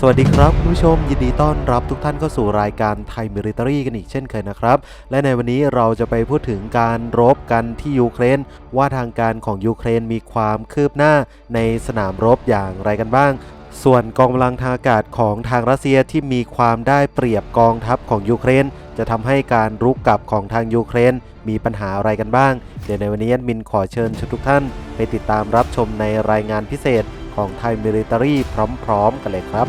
สวัสดีครับคุณผู้ชมยินดีต้อนรับทุกท่านเข้าสู่รายการไทยมิลิ t รีกันอีกเช่นเคยนะครับ และในวันนี้เราจะไปพูดถึงการรบกันที่ยูเครน ว่าทางการของยูเครนมีความคืบหน้าในสนามรบอย่างไรกันบ้าง ส่วนกองกำลังทางอากาศของทางรัสเซียที่มีความได้เปรียบกองทัพของยูเครน จะทำให้การรุกกลับของทางยูเครน มีปัญหาอะไรกันบ้าง เดี๋ยวในวันนี้มินขอเชิญทุกท่าน ไปติดตามรับชมในรายงานพิเศษ ของไทยมิลิ t รีพร้อมๆกันเลยครับ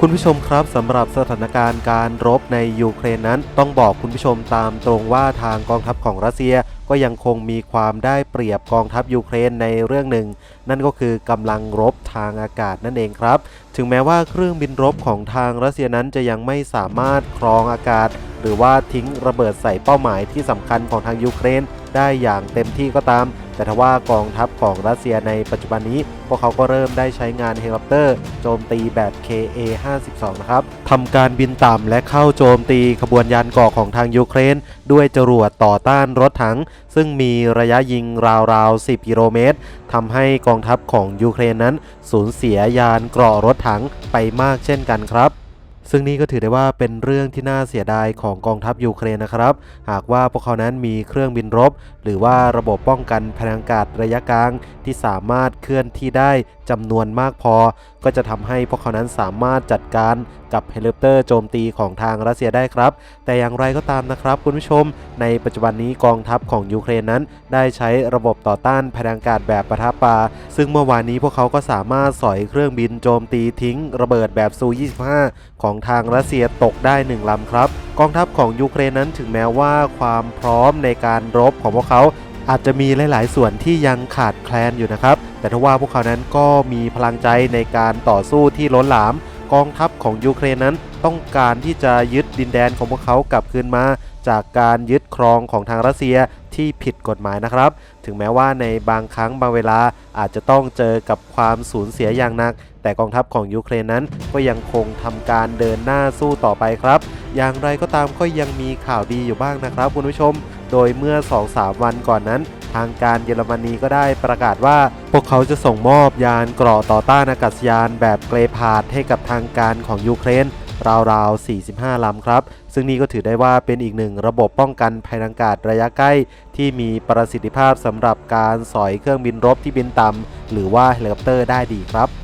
คุณผู้ชมครับสำหรับสถานการณ์การรบในยูเครนนั้น ต้องบอกคุณผู้ชมตามตรงว่าทางกองทัพของรัสเซียก็ยังคงมีความได้เปรียบกองทัพยูเครนในเรื่องหนึ่ง นั่นก็คือกำลังรบทางอากาศนั่นเองครับ ถึงแม้ว่าเครื่องบินรบของทางรัสเซียนั้นจะยังไม่สามารถครองอากาศ หรือว่าทิ้งระเบิดใส่เป้าหมายที่สำคัญของทางยูเครน ได้อย่างเต็มที่ก็ตาม แต่ทว่ากองทัพของรัสเซียในปัจจุบันนี้ พวกเขาก็เริ่มได้ใช้งานเฮลิคอปเตอร์โจมตีแบบ KA-52 นะครับทำการบินต่ำและเข้าโจมตีขบวนยานเกาะของทางยูเครน ด้วยจรวดต่อต้านรถถัง ซึ่งมีระยะยิงราวๆ 10 กิโลเมตรทำให้กองทัพของยูเครนนั้นสูญเสียยานเกราะรถถังไปมากเช่นกันครับ ซึ่งนี่ก็ถือได้ว่าเป็นเรื่องที่น่าเสียดายของกองทัพยูเครนนะครับ หากว่าพวกเขานั้นมีเครื่องบินรบ หรือว่าระบบป้องกันพลังอากาศระยะกลางที่สามารถเคลื่อนที่ได้จำนวนมากพอ ก็จะทำให้พวกเขานั้นสามารถจัดการกับเฮลิคอปเตอร์โจมตีของทางรัสเซียได้ครับ แต่อย่างไรก็ตามนะครับคุณผู้ชม ในปัจจุบันนี้กองทัพของยูเครนนั้น ได้ใช้ระบบต่อต้านพลังอากาศแบบปะทะปา ซึ่งเมื่อวานนี้พวกเขาก็สามารถสอยเครื่องบินโจมตีทิ้ง ระเบิดแบบซู 25 ของทางรัสเซียตกได้หนึ่งลำครับ กองทัพของยูเครนนั้นถึงแม้ว่าความพร้อมในการรบของพวกเขาอาจจะมีหลาย ๆ ส่วนที่ยังขาดแคลนอยู่นะครับ แต่ทว่าพวกเขานั้นก็มีพลังใจในการต่อสู้ที่ล้นหลาม กองทัพของยูเครนนั้นต้องการที่จะยึดดินแดนของพวกเขากลับคืนมา จากการยึดครองของทางรัสเซียที่ผิดกฎหมายนะครับ ถึงแม้ว่าในบางครั้งบางเวลาอาจจะต้องเจอกับความสูญเสียอย่างหนัก แต่กองทัพของยูเครนนั้นก็ยังคงทำการเดินหน้าสู้ต่อไปครับ อย่างไรก็ตามก็ยังมีข่าวดีอยู่บ้างนะครับคุณผู้ชม โดยเมื่อ 2-3 วันก่อนนั้น ทางการเยอรมนีก็ได้ประกาศว่า พวกเขาจะส่งมอบยานเกราะต่อต้านอากาศยานแบบเกรพาดให้กับทางการของยูเครนราวๆ 45 ลำครับ ซึ่งนี่ก็ถือได้ว่าเป็นอีกหนึ่งระบบป้องกันภัยทางอากาศระยะใกล้ ที่มีประสิทธิภาพสำหรับการสอยเครื่องบินรบที่บินต่ำหรือว่าเฮลิคอปเตอร์ได้ดีครับ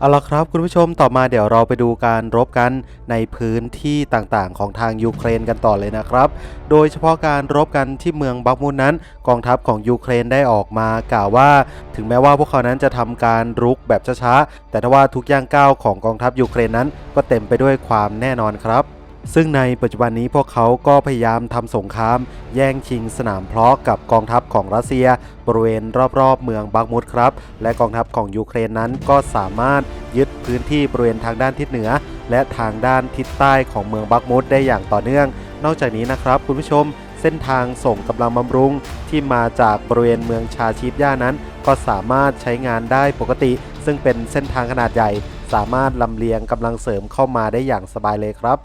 เอาละครับคุณผู้ชมต่อมาเดี๋ยวเราไปดูการรบกันในพื้นที่ต่างๆ ของทางยูเครนกันต่อเลยนะครับ โดยเฉพาะการรบกันที่เมืองบักมุนนั้น กองทัพของยูเครนได้ออกมากล่าวว่า ถึงแม้ว่าพวกเขานั้นจะทำการรุกแบบช้าๆแต่ทว่าทุกย่างก้าวของกองทัพยูเครนนั้นก็เต็มไปด้วยความแน่นอนครับ ซึ่งในปัจจุบันนี้พวกเขาก็พยายามทำสงคราม แย่งชิงสนามเพลาะกับกองทัพของรัสเซีย บริเวณรอบๆ เมืองบักมุดครับ และกองทัพของยูเครนนั้นก็สามารถยึดพื้นที่บริเวณทางด้านทิศเหนือ และทางด้านทิศใต้ของเมืองบักมุดได้อย่างต่อเนื่อง นอกจากนี้นะครับคุณผู้ชมเส้นทางส่งกำลังบำรุงที่มาจากบริเวณเมืองชาชีฟย่านั้น ก็สามารถใช้งานได้ปกติ ซึ่งเป็นเส้นทางขนาดใหญ่ สามารถลำเลียงกำลังเสริมเข้ามาได้อย่างสบายเลยครับ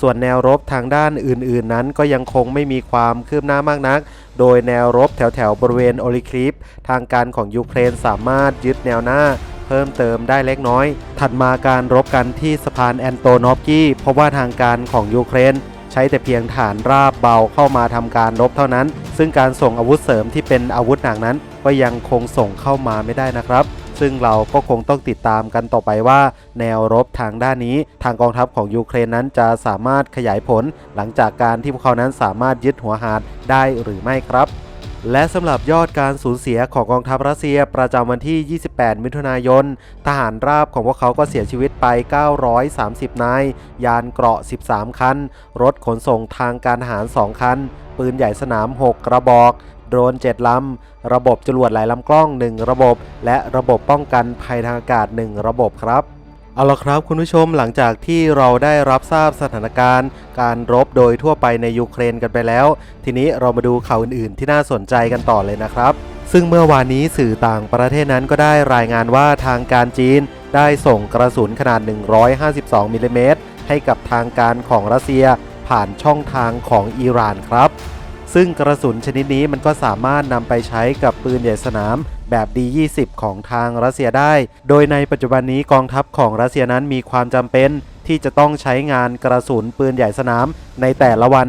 ส่วนแนวรบทางด้านอื่นๆ นั้นก็ยังคงไม่มีความคืบหน้ามากนัก โดยแนวรบแถวๆ บริเวณโอลิคลิป ทางการของยูเครนสามารถยึดแนวหน้าเพิ่มเติมได้เล็กน้อย ถัดมาการรบกันที่สะพานแอนโตนอฟกี้เพราะว่าทางการของยูเครนใช้แต่เพียงฐานราบเบาเข้ามาทำการรบเท่านั้น ซึ่งการส่งอาวุธเสริมที่เป็นอาวุธหนักนั้น ก็ยังคงส่งเข้ามาไม่ได้นะครับ ซึ่งเราก็คงต้องติดตามกันต่อไปว่า แนวรบทางด้านนี้ ทางกองทัพของยูเครนนั้นจะสามารถขยายผล หลังจากการที่พวกเขานั้นสามารถยึดหัวหาดได้หรือไม่ครับและสำหรับยอดการสูญเสียของกองทัพรัสเซียประจำวันที่ 28 มิถุนายน ทหารราบของพวกเขาก็เสียชีวิตไป 930 นาย ยานเกราะ 13 คัน รถขนส่งทางการทหาร 2 คัน ปืนใหญ่สนาม 6 กระบอก โดรน 7 ลำ ระบบจรวดหลายลำกล้อง 1 ระบบ และระบบป้องกันภัยทางอากาศ 1 ระบบครับเอาละครับคุณผู้ชมหลังจากที่เราได้รับทราบสถานการณ์ การรบโดยทั่วไปในยูเครนกันไปแล้ว ทีนี้เรามาดูข่าวอื่นๆ ที่น่าสนใจกันต่อเลยนะครับ ซึ่งเมื่อวานนี้สื่อต่างประเทศนั้นก็ได้รายงานว่าทางการจีน ได้ส่งกระสุนขนาด 152มิลลิเมตรให้กับทางการของรัสเซีย ผ่านช่องทางของอิหร่านครับ ซึ่งกระสุนชนิดนี้มันก็สามารถนำไปใช้กับปืนใหญ่สนามแบบ D20 ของทางรัสเซียได้ โดยในปัจจุบันนี้กองทัพของรัสเซียนั้นมีความจำเป็นที่จะต้องใช้งานกระสุนปืนใหญ่สนาม ในแต่ละวัน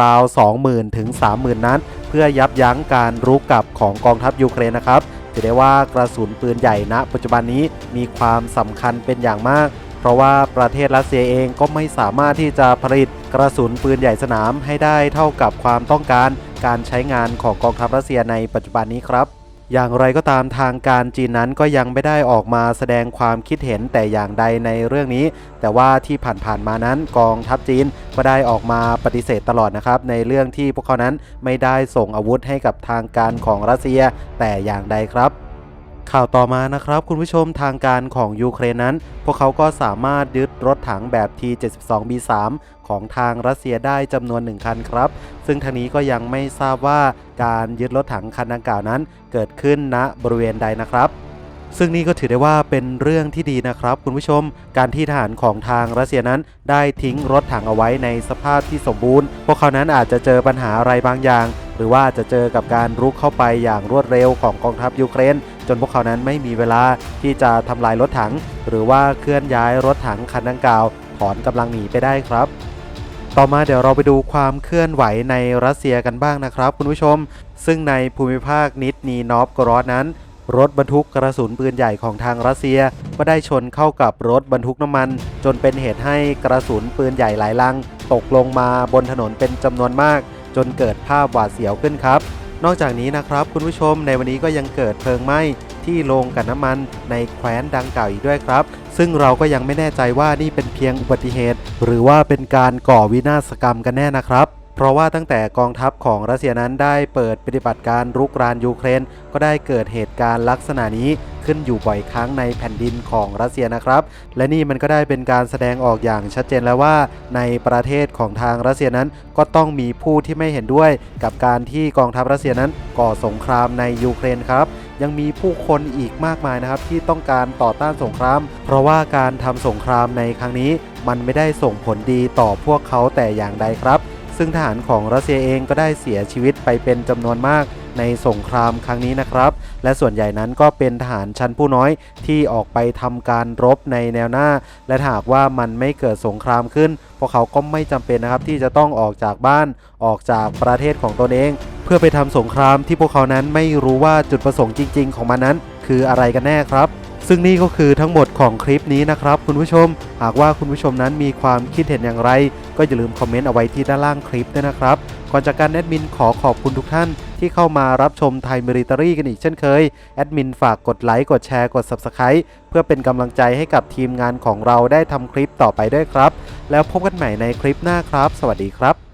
ราวๆ 20,000 ถึง 30,000 นัด เพื่อยับยั้งการรุกกลับของกองทัพยูเครนนะครับถือได้ว่ากระสุนปืนใหญ่ณปัจจุบันนี้มีความสำคัญเป็นอย่างมาก ราะว่าประเทศรัสเซียเองก็ไม่สามารถที่จะผลิตกระสุนปืนใหญ่สนามให้ได้เท่ากับความต้องการการใช้งานของกองทัพรัสเซียในปัจจุบันนี้ครับ อย่างไรก็ตามทางการจีนนั้นก็ยังไม่ได้ออกมาแสดงความคิดเห็นแต่อย่างใดในเรื่องนี้ แต่ว่าที่ผ่านๆมานั้นกองทัพจีนก็ได้ออกมาปฏิเสธตลอดนะครับ ในเรื่องที่พวกเขานั้นไม่ได้ส่งอาวุธให้กับทางการของรัสเซียแต่อย่างใดครับ ข่าวต่อมานะครับ คุณผู้ชมทางการของยูเครนนั้น พวกเขาก็สามารถยึดรถถังแบบ T72B3 ของทางรัสเซียได้จำนวนหนึ่งคันครับ ซึ่งทางนี้ก็ยังไม่ทราบว่าการยึดรถถังคันดังกล่าวนั้น เกิดขึ้นณบริเวณใดนะครับซึ่งนี่ก็ถือได้ว่าเป็นเรื่องที่ดีนะครับ คุณผู้ชม การที่ทหารของทางรัสเซียนั้น ได้ทิ้งรถถังเอาไว้ในสภาพที่สมบูรณ์ พวกเขานั้นอาจจะเจอปัญหาอะไรบางอย่าง หรือว่าจะเจอกับการรุกเข้าไปอย่างรวดเร็วของกองทัพยูเครน จนพวกเขานั้นไม่มีเวลาที่จะทำลายรถถัง หรือว่าเคลื่อนย้ายรถถังคันดังกล่าว ถอนกำลังหนีไปได้ครับต่อมาเดี๋ยวเราไปดูความเคลื่อนไหวในรัสเซียกันบ้างนะครับ คุณผู้ชม ซึ่งในภูมิภาคนิดนีนอฟกรอสนั้น รถบรรทุกกระสุนปืนใหญ่ของทางรัสเซีย ก็ได้ชนเข้ากับรถบรรทุกน้ำมัน จนเป็นเหตุให้กระสุนปืนใหญ่หลายลัง ตกลงมาบนถนนเป็นจำนวนมาก จนเกิดภาพหวาดเสียวขึ้นครับ นอกจากนี้นะครับคุณผู้ชมในวันนี้ก็ยังเกิดเพลิงไหม้ที่โรงกันน้ำมันในแคว้นดังกล่าวอีกด้วยครับ ซึ่งเราก็ยังไม่แน่ใจว่านี่เป็นเพียงอุบัติเหตุ หรือว่าเป็นการก่อวินาศกรรมกันแน่นะครับ เพราะว่าตั้งแต่กองทัพของรัสเซียนั้นได้เปิดปฏิบัติการรุกรานยูเครน ก็ได้เกิดเหตุการณ์ลักษณะนี้ขึ้นอยู่บ่อยครั้งในแผ่นดินของรัสเซียนะครับ และนี่มันก็ได้เป็นการแสดงออกอย่างชัดเจนแล้วว่า ในประเทศของทางรัสเซียนั้นก็ต้องมีผู้ที่ไม่เห็นด้วย กับการที่กองทัพรัสเซียนั้นก่อสงครามในยูเครนครับยังมีผู้คนอีกมากมายนะครับที่ต้องการต่อต้านสงคราม เพราะว่าการทำสงครามในครั้งนี้ มันไม่ได้ส่งผลดีต่อพวกเขาแต่อย่างใดครับ ซึ่งทหารของรัสเซียเองก็ได้เสียชีวิตไปเป็นจำนวนมากในสงครามครั้งนี้นะครับ และส่วนใหญ่นั้นก็เป็นทหารชั้นผู้น้อยที่ออกไปทำการรบในแนวหน้า และหากว่ามันไม่เกิดสงครามขึ้น พวกเขาก็ไม่จำเป็นนะครับที่จะต้องออกจากบ้านออกจากประเทศของตนเอง เพื่อไปทำสงครามที่พวกเขานั้นไม่รู้ว่าจุดประสงค์จริง ๆ ของมันนั้น คืออะไรกันแน่ครับ ซึ่งนี่ก็คือทั้งหมดของคลิปนี้นะครับคุณผู้ชม หากว่าคุณผู้ชมนั้นมีความคิดเห็นอย่างไร ก็อย่าลืมคอมเมนต์เอาไว้ที่ด้านล่างคลิปด้วยนะครับ ก่อนจากการแอดมินขอขอบคุณทุกท่านที่เข้ามารับชมไทยมิริตรีกันอีกเช่นเคย แอดมินฝากกดไลค์กดแชร์กด Subscribe เพื่อเป็นกำลังใจให้กับทีมงานของเราได้ทำคลิปต่อไปด้วยครับ แล้วพบกันใหม่ในคลิปหน้าครับ สวัสดีครับ